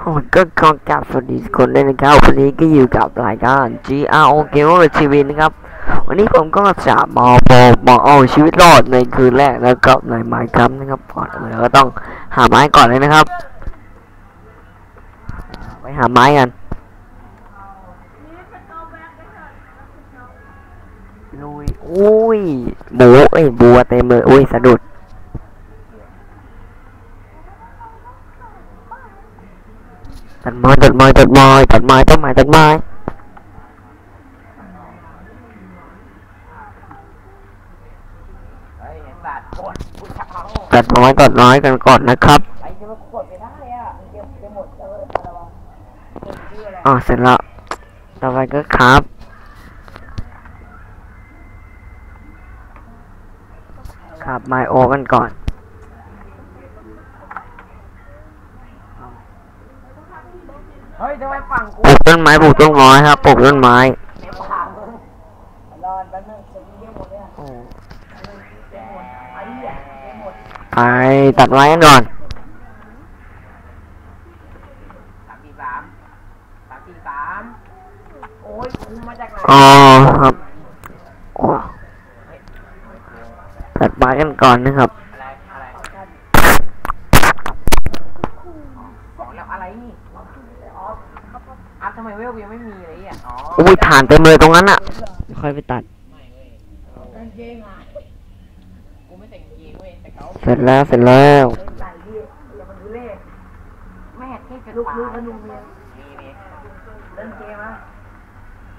โอ้ก็ขอกราบสวัสดีทุกคนด้วยนะครับ วันนี้ก็อยู่กับรายการ GRO Gamer TV นะครับ วันนี้ผมก็จะมาบอกบอเอาชีวิตรอดในคืนแรกนะครับในไมค์ครับนะครับก่อนเราก็ต้องหาไม้ก่อนเลยนะครับ ไปหาไม้กันลุยอุ้ยหมูเอ้ยบัวเต็มเลยอุ้ยสะดุด ตัดไม้ตัดไม้ตัดไม้ตัดไม้ตัดไม้ตัดไม้เฮ้ยสัตว์กดกูจะเอาตัดไม้ตัดไม้กันก่อนนะครับไอ้จะมากดไม่ได้อะเดี๋ยวจะหมดเอออะไรวะเป็นชื่ออะไรอ๋อเสร็จแล้วต่อไปก็ครับครับไมโอกันก่อน เฮ้ยทำไมฝั่งกูปลูกต้นไม้ปลูกต้นไม้ครับปลูกต้นไม้ในฝั่งมึงรอนแป๊บนึงจะมีเรื่องหมดเลยอะโอ้เดี๋ยวหมดไอ้เหี้ยเดี๋ยวหมดไปตัดไม้กันก่อนสามสี่สามสามสี่สามโอ้ยกูมาจากไหนอ๋อครับโอ้ตัดไม้กันก่อนนะครับ อะไรอะไรของแล้วอะไรนี่อ๋ออัพทำไมเวลกูยังไม่มีเลยอะอ๋อ อุ้ยฐานเต็มเลยตรงนั้นอะค่อยไปตัด เสร็จแล้วเสร็จแล้วใส่ดิอย่ามาดูเลขแม่เทพจะลูกลูกกระนูมีมีมีเล่นเกมอะ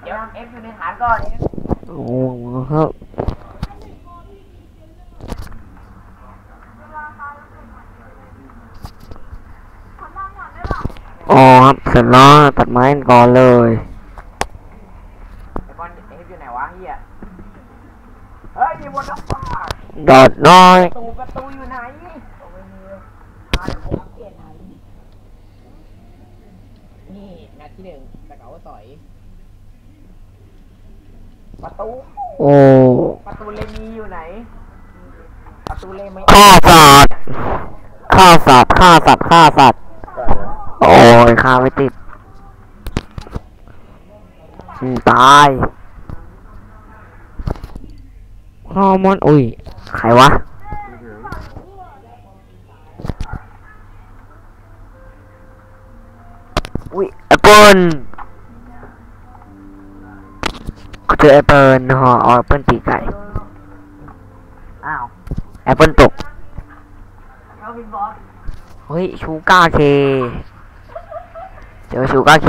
เดี๋ยวเอฟอยู่ในฐานก่อนเอฟโอ้ครับอ๋อครับเสร็จแล้วตัดไม้ก่อนเลย ไอ้บอลเอฟอยู่ไหนวะเฮียเฮ้ยมีบนน้ำฟ้า ดอดน้อยประตูประตูอยู่ไหนโอ้ปลี่ยนให้นี่นัดที่หนึ่งแต่เขาต่อยประตูโอ้ประตูเลมีอยู่ไหน ประตูเลไม่ฆ่าสัตว์ฆ่าสัตว์ฆ่าสัตว์ฆ่าสัตว์โอ้ยฆ่าไม่ติดตายฮอร์โมนอุ้ย ใครวะอุ้ยแอปเปิลกูเจอแอปเปิลห่อเอาแอปเปิลตีไก่อ้าวแอปเปิลตกเขาเป็นบอสเฮ้ยชูก้าเค เจอชูก้าเค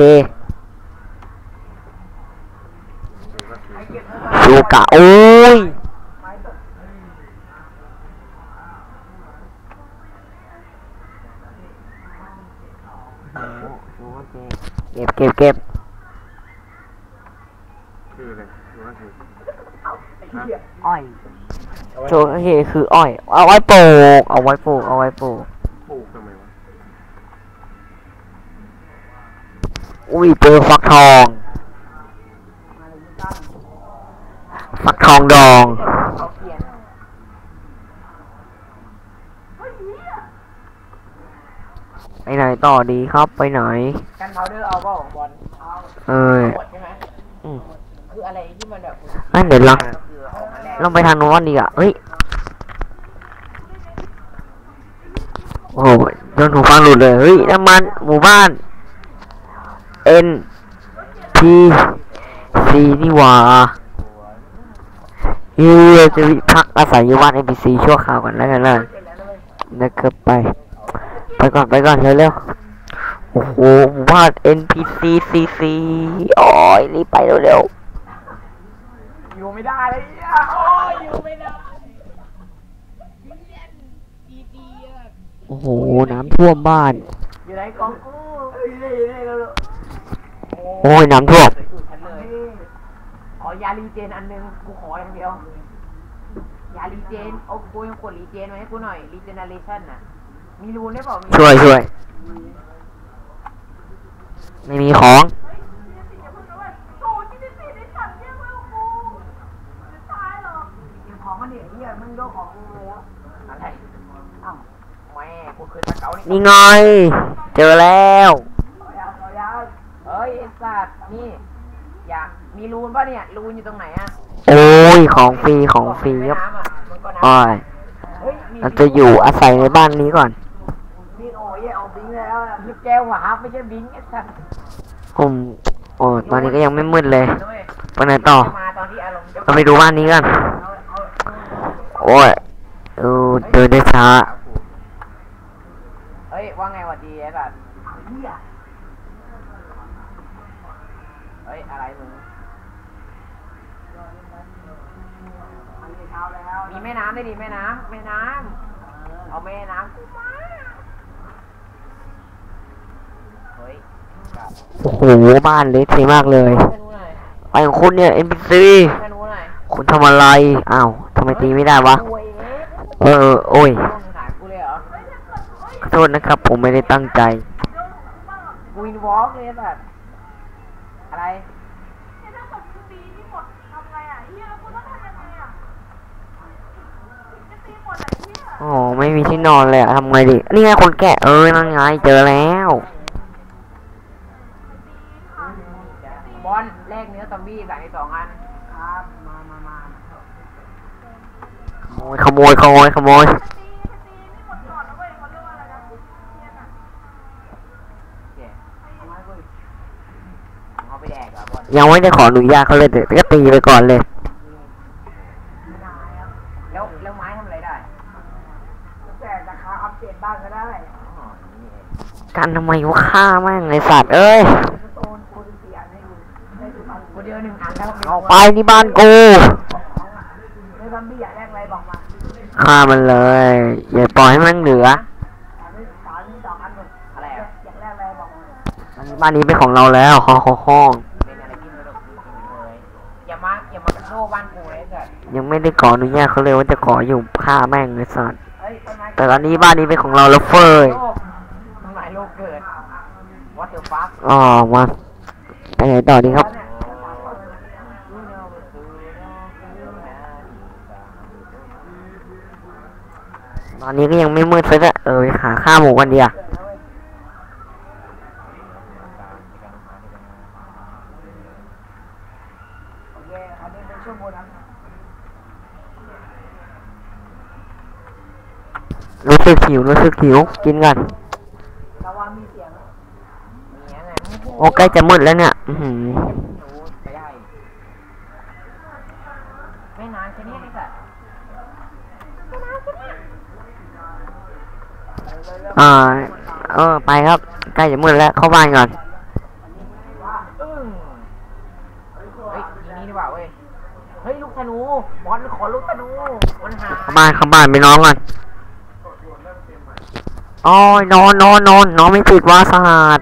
ไอ้เก็บเท่าไหร่ชูก้าโอ้ย ไม้ตก เก็บเก็บเก็บคืออะไรหรือว่าคือไอ้เหี้ยอ้อยชูก้าเคคืออ้อย เอาไว้ปลูก เอาไว้ปลูก เอาไว้ปลูก ปลูกทำไมวะ อุ้ยเจอฟักทอง ฟักทองดอง ดีครับไปไหน กันพาวเดอร์เอาเปล่าบอลเอาเอ้ย หมดใช่ไหมอืม คืออะไรที่มันแบบงั้นเดี๋ยวเราคือออกมาแรกเราไปทางโน้นดีอะเฮ้ย โอ้ยโดนหูฟังหลุดเลย เฮ้ยน้ำมันหมู่บ้าน N P C นี่หว่าเฮ้ยเราจะพักอาศัยอยู่บ้าน N P C ชั่วคราวก่อนแล้วกันเลยนะครับไป ไปก่อนไปก่อนเร็วๆ โอ้โหหมู่บ้าน N P C C C โอ้ยรีบไปเร็วอยู่ไม่ได้เลยอะโอ้ยอยู่ไม่ได้ดีดีอะๆโอ้โห น้ำท่วมบ้าน อยู่ไหนกองกูอยู่ไหนอยู่ไหนเราโอ้ยน้ำท่วมสวยสุดฉันเลยอ๋อยาลีเจนอันนึงกูขออย่างเดียวยาลีเจนเอากูยังกดรีเจนไว้ให้กูหน่อยรีเจนเนเรชั่นน่ะ มีรูนได้เปล่ามีช่วยช่วย ไม่มีของมีของมันเนี่ยเฮียมึงโยกของกูเลยแล้วอะไรอ้าวแม่กูคือตะเกานี่นี่ไง เจอแล้วไสัตว์นี่ อยากมีรูนป่ะเนี่ย รูนอยู่ตรงไหนอะโอ้ย ของฟรี ของฟรีครับแม่น้ำอะมันก็น้ำอ้อยเฮ้ยมีเราจะอยู่อาศัยในบ้านนี้ก่อนบิงโอ้ยเอาบิงแล้วอะลูกแก้วหวาไม่ใช่บิงไอ้สัตว์ ผมโอ้ตอนนี้ก็ยังไม่มืดเลยด้วยไปไหนต่อมาตอนที่อารมณ์จะเราไปดูบ้านนี้กันเอาเอาโอ้ยเออเดินได้ช้าเฮ้ยว่าไงหวัดดีไอ้สัตว์เฮียเฮ้ยอะไรมึงมีแม่น้ำได้ดิแม่น้ำแม่น้ำเอาแม่น้ำกูมาเฮ้ยกลับ โอ้โหบ้านเล็กเทมากเลยแม่นู้นหน่อยไปของคุณเนี่ย NPC แม่นู้นหน่อยคุณทำอะไรอ้าวทำไมตีไม่ได้วะโอ้ยเอ๊ะเออเออโอ้ยต้องถามกูเลยเหรอ ขอโทษนะครับ ผมไม่ได้ตั้งใจ กูวินวอล์กเลยแบบอะไรเนี่ยถ้าเกิดตีที่หมดทำไงอะเฮียกูต้องทำยังไงอะจะตีหมดอะเฮียอ๋อไม่มีที่นอนเลยอะทำไงดินี่ไงคนแก่เออนั่นไงเจอแล้ว ซอมบี้สามสิบสองอันครับมามามาขโมยขโมยขโมยขโมยตีตีนี่หมดก่อนนะเว้ยเขาเรียกว่าอะไรนะเนี่ยน่ะเจ๊เอามาให้กูดิเอาไปแดกเหรอบอลยังไม่ได้ขออนุญาตเขาเลยแต่ก็ตีไปก่อนเลย แล้วแล้วไม้ทำอะไรได้แต่ราคาอัปเดตบ้างก็ได้อ๋อนี่เองกันทำไมวะฆ่าแม่งไอสัตว์เอ้ย โซนโคนเสียให้ดูได้ดูอันกูเดียวหนึ่ง อันแล้วเอาไปที่บ้านกูในซอมบี้อยากแลกอะไรบอกมาฆ่ามันเลย อย่าปล่อยให้มันเหลือสามสามสองอันหมดอะไรอะอยากแลกอะไรบอกมาบ้านนี้เป็นของเราแล้วห้องห้องห้องเป็นอะไรที่ไม่ต้องซื้อเลยอย่ามาอย่ามากระโดดบ้านกูเลยเกิดยังไม่ได้ขออนุญาตเขาเลยว่าจะขออยู่ฆ่าแม่งไอสัตว์เฮ้ยต้นไม้แต่ตอนนี้บ้านนี้เป็นของเราแล้วเฟยโลกต้นไม้โลกเกิด what the fuck อ๋อมาไปไหนต่อดีครับ ต อนนี้ก็ยังไม่มืดซะด้วยเออไปหาข้าวหมูกันดีอะโอเคอันนี้เป็นชั่วโมงนะรู้สึกหิวรู้สึกหิวกินกันระวังมีเสียงมีอะไรโอ้ใกล้จะมืดแล้วเนี่ย อือหือ รู้ไปได้ไม่นานแค่นี้ไอ้สัตว์ไม่นานแค่นี้ อ่าเออไปครับใกล้จะมืดแล้วเข้าบ้านก่อนว่าอึ้งเฮ้ยทีนี้ดีกว่าเว้ย เฮ้ยลูกธนูบอลขอลูกธนูมันหาเข้าบ้านเข้าบ้านไปนอนก่อนโอ้ยนอนนอนนอนนอนไม่ติดว่าสหัส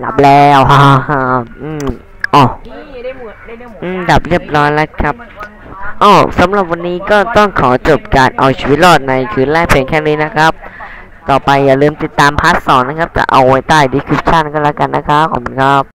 หลับแล้วฮ่าฮ่าอืมอ๋อนี่ได้หมูได้เนื้อหมูอืมดับเรียบร้อยแล้วครับ อ๋อสำหรับวันนี้ก็ต้องขอจบการเอาชีวิตรอดในคืนแรกเพียงแค่นี้นะครับ ต่อไปอย่าลืมติดตามพาร์ทสองนะครับ จะเอาไว้ใต้ดีคริปชั่นก็แล้วกันนะครับ ขอบคุณครับ